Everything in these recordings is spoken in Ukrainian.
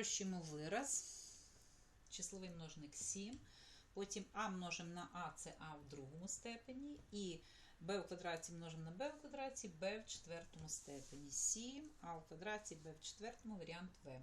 Спрощуємо вираз. Числовий множник 7. Потім а множимо на а це а в другому степені. І b в квадраті множимо на b в квадраті, b в четвертому степені. 7, а в квадраті b в четвертому варіант v.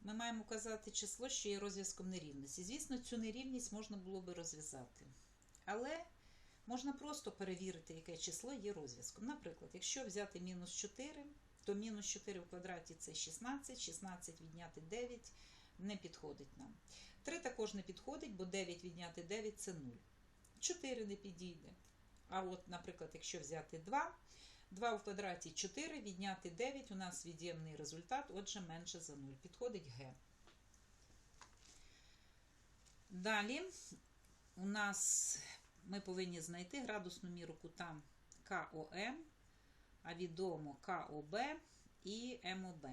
Ми маємо указати число, що є розв'язком нерівності. Звісно, цю нерівність можна було би розв'язати. Але можна просто перевірити, яке число є розв'язком. Наприклад, якщо взяти мінус 4, то мінус 4 в квадраті це 16, 16 відняти 9 не підходить нам. 3 також не підходить, бо 9 відняти 9 це 0. 4 не підійде. А от, наприклад, якщо взяти 2, 2 в квадраті 4, відняти 9, у нас від'ємний результат, отже, менше за 0. Підходить Г. Далі у нас ми повинні знайти градусну міру кута КОМ, а відомо КОБ і МОБ.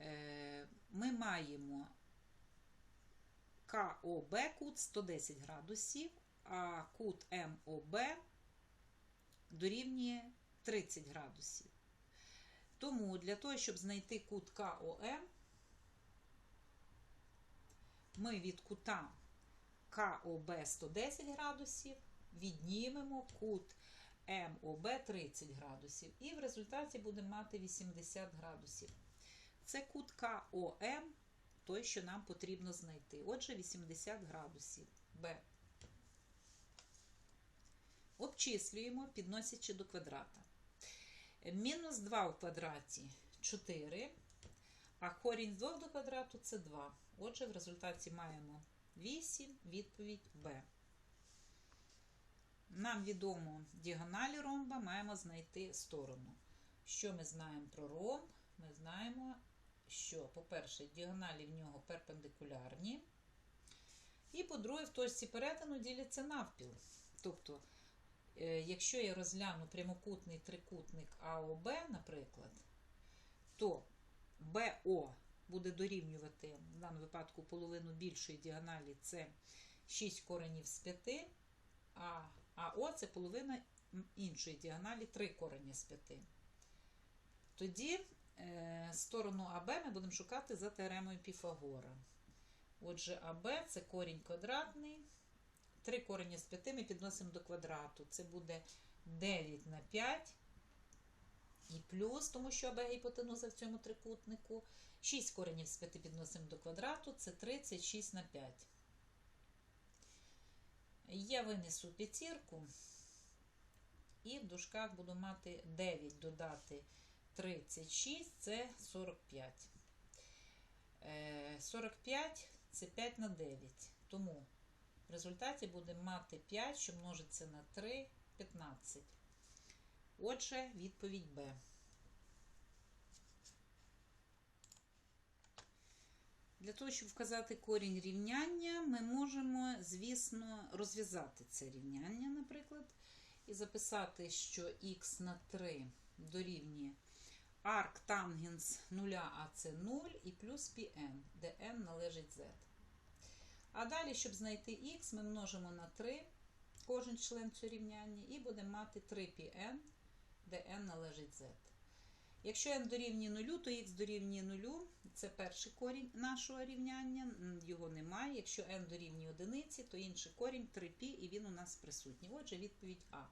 Е, Ми маємо КОБ кут 110 градусів, а кут МОБ дорівнює 30 градусів. Тому для того, щоб знайти кут КОМ, ми від кута КОБ 110 градусів віднімемо кут МОБ 30 градусів. І в результаті будемо мати 80 градусів. Це кут КОМ, той, що нам потрібно знайти. Отже, 80 градусів Б. Обчислюємо, підносячи до квадрата. Мінус 2 в квадраті 4, а корінь з 2 до квадрату це 2. Отже, в результаті маємо 8, відповідь Б. Нам відомо діагоналі ромба, маємо знайти сторону. Що ми знаємо про ромб? Ми знаємо, що, по-перше, діагоналі в нього перпендикулярні. І, по-друге, в точці перетину діляться навпіл. Тобто, е, якщо я розгляну прямокутний трикутник АОБ, наприклад, то БО буде дорівнювати, в даному випадку, половину більшої діагоналі це 6 коренів з 5, а АО це половина іншої діагоналі 3 корені з 5. Тоді е, сторону АБ ми будемо шукати за теоремою Піфагора. Отже, АБ це корінь квадратний. 3 корені з 5 ми підносимо до квадрату. Це буде 9 на 5 і плюс, тому що АБ гіпотенуза в цьому трикутнику. 6 коренів з 5 підносимо до квадрату, це 36 на 5. Я винесу п'ятірку, і в дужках буду мати 9 додати 36, це 45. 45 це 5 на 9. Тому в результаті будемо мати 5, що множиться на 3, 15. Отже, відповідь Б. Для того, щоб вказати корінь рівняння, ми можемо, звісно, розв'язати це рівняння, наприклад, і записати, що х на 3 дорівнює арк тангенс 0, а це 0, і плюс πn, де n належить z. А далі, щоб знайти х, ми множимо на 3 кожен член цього рівняння, і будемо мати 3πn, де n належить z. Якщо n дорівнює 0, то х дорівнює 0, це перший корінь нашого рівняння, його немає. Якщо n дорівнює 1, то інший корінь 3π, і він у нас присутній. Отже, відповідь А.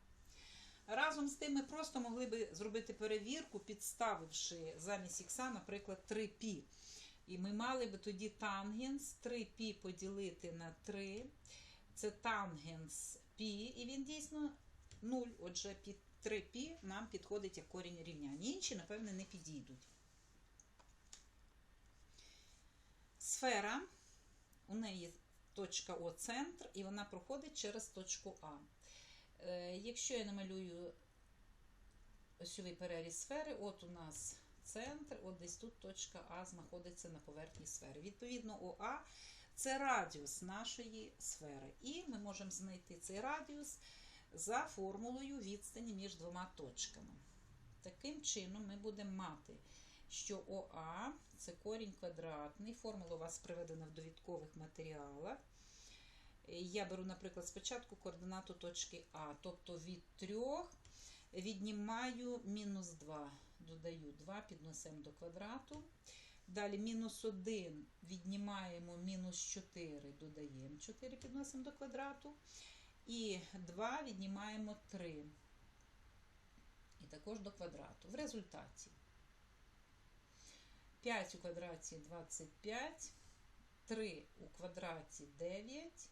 Разом з тим, ми просто могли би зробити перевірку, підставивши замість х, наприклад, 3π. І ми мали би тоді тангенс 3π поділити на 3. Це тангенс π, і він дійсно 0. Отже, під 3π нам підходить як корінь рівняння. Інші, напевне, не підійдуть. Сфера, у неї точка О центр, і вона проходить через точку А. Е, якщо я намалюю осьовий переріз сфери, от у нас центр, от десь тут точка А знаходиться на поверхні сфери. Відповідно, ОА це радіус нашої сфери. І ми можемо знайти цей радіус за формулою відстані між двома точками. Таким чином, ми будемо мати, що ОА це корінь квадратний. Формула у вас приведена в довідкових матеріалах. Я беру, наприклад, спочатку координату точки А, тобто від 3 віднімаю мінус 2. додаю 2, піднесемо до квадрату. Далі мінус 1 віднімаємо мінус 4, додаємо 4, підносимо до квадрату. І 2 віднімаємо 3. І також до квадрату. В результаті 5 у квадраті 25, 3 у квадраті 9.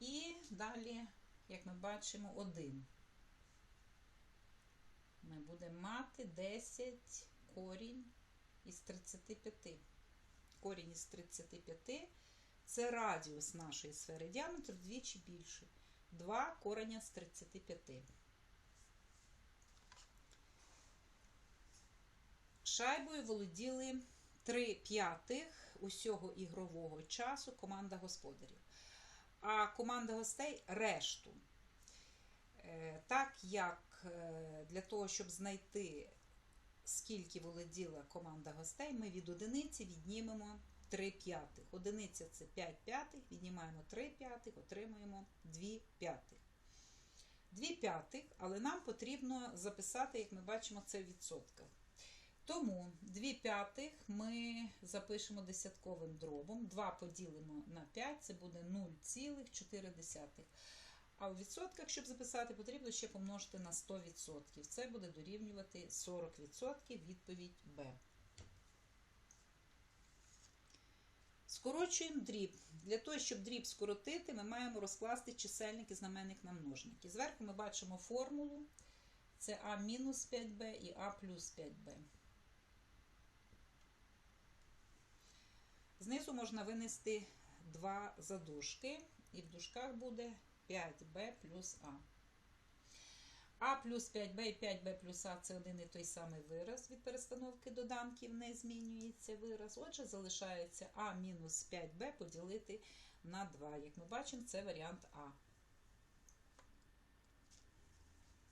І далі, як ми бачимо, 1. Ми будемо мати 10 корінь із 35. Корінь із 35 це радіус нашої сфери. Діаметр вдвічі більший. 2 кореня з 35. Шайбою володіли 3 п'ятих усього ігрового часу команда господарів. А команда гостей решту. Е, Так як е, для того, щоб знайти, скільки володіла команда гостей, ми від одиниці віднімемо 3 п'ятих. Одиниця це 5 п'ятих, віднімаємо 3 п'ятих, отримуємо 2 п'ятих. 2 п'ятих, але нам потрібно записати, як ми бачимо, це в відсотках. Тому 2 п'ятих ми запишемо десятковим дробом. 2 поділимо на 5, це буде 0,4. А у відсотках, щоб записати, потрібно ще помножити на 100%. Це буде дорівнювати 40% відповідь Б. Скорочуємо дріб. Для того, щоб дріб скоротити, ми маємо розкласти чисельник і знаменник на множники. Зверху ми бачимо формулу. Це А мінус 5Б і А плюс 5Б. Знизу можна винести два задушки, і в дужках буде 5b плюс А. А плюс 5b і 5b плюс А це один і той самий вираз від перестановки доданків, не змінюється вираз. Отже, залишається А мінус 5b поділити на 2. Як ми бачимо, це варіант А.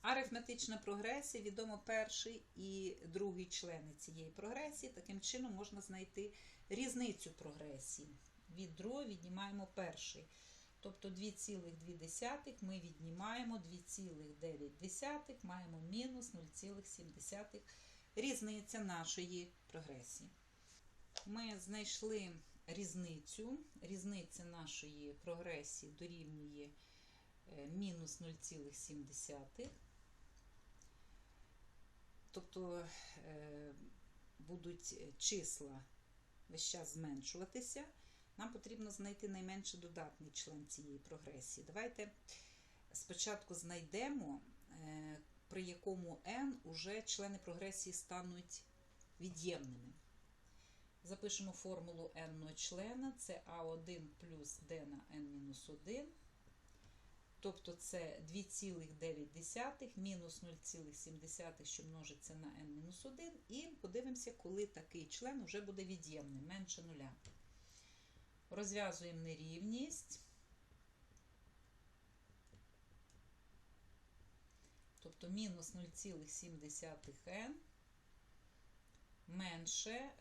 Арифметична прогресія відомо перший і другий члени цієї прогресії. Таким чином можна знайти різницю прогресії. Від другої віднімаємо перший. Тобто 2,2 ми віднімаємо 2,9, маємо мінус 0,7 різниця нашої прогресії. Ми знайшли різницю. Різниця нашої прогресії дорівнює мінус 0,7. Тобто е, будуть числа весь час зменшуватися. Нам потрібно знайти найменше додатний член цієї прогресії. Давайте спочатку знайдемо, е, при якому n уже члени прогресії стануть від'ємними. Запишемо формулу n члена, це А1 плюс d на n-1. Тобто це 2,9 мінус 0,7, що множиться на n-1. І подивимося, коли такий член вже буде від'ємним, менше нуля. Розв'язуємо нерівність. Тобто мінус 0,7n менше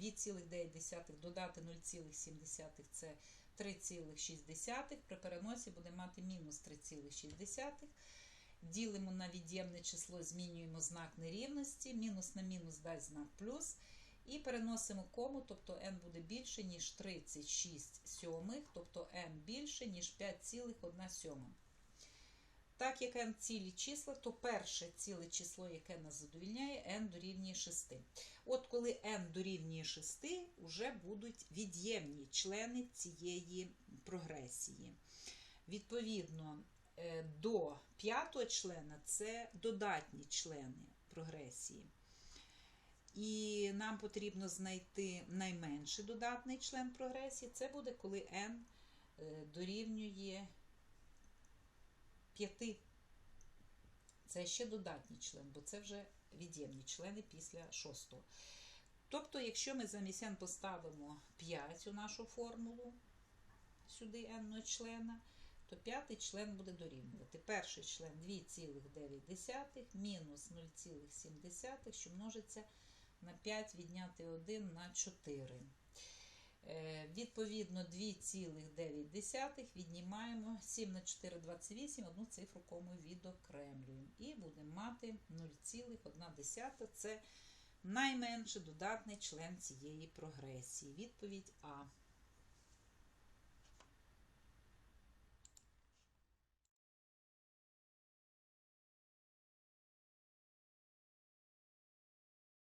2,9 додати 0,7 це 3,6. При переносі буде мати мінус 3,6. Ділимо на від'ємне число, змінюємо знак нерівності. Мінус на мінус дасть знак плюс. І переносимо кому, тобто n буде більше, ніж 36 сьомих, тобто n більше, ніж 5,1 сьома. Так як n цілі числа, то перше ціле число, яке нас задовільняє, n дорівнює 6. От коли n дорівнює 6, вже будуть від'ємні члени цієї прогресії. Відповідно, до п'ятого члена це додатні члени прогресії. І нам потрібно знайти найменший додатний член прогресії. Це буде, коли n дорівнює 5. Це ще додатній член, бо це вже від'ємні члени після шостого. Тобто, якщо ми замість n поставимо 5 у нашу формулу, сюди n члена, то п'ятий член буде дорівнювати. Перший член 2,9 мінус 0,7, що множиться на 5 відняти 1 на 4. Е, Відповідно, 2,9 віднімаємо 7 на 4, 28, одну цифру кому відокремлюємо. І будемо мати 0,1. Це найменший додатний член цієї прогресії. Відповідь А.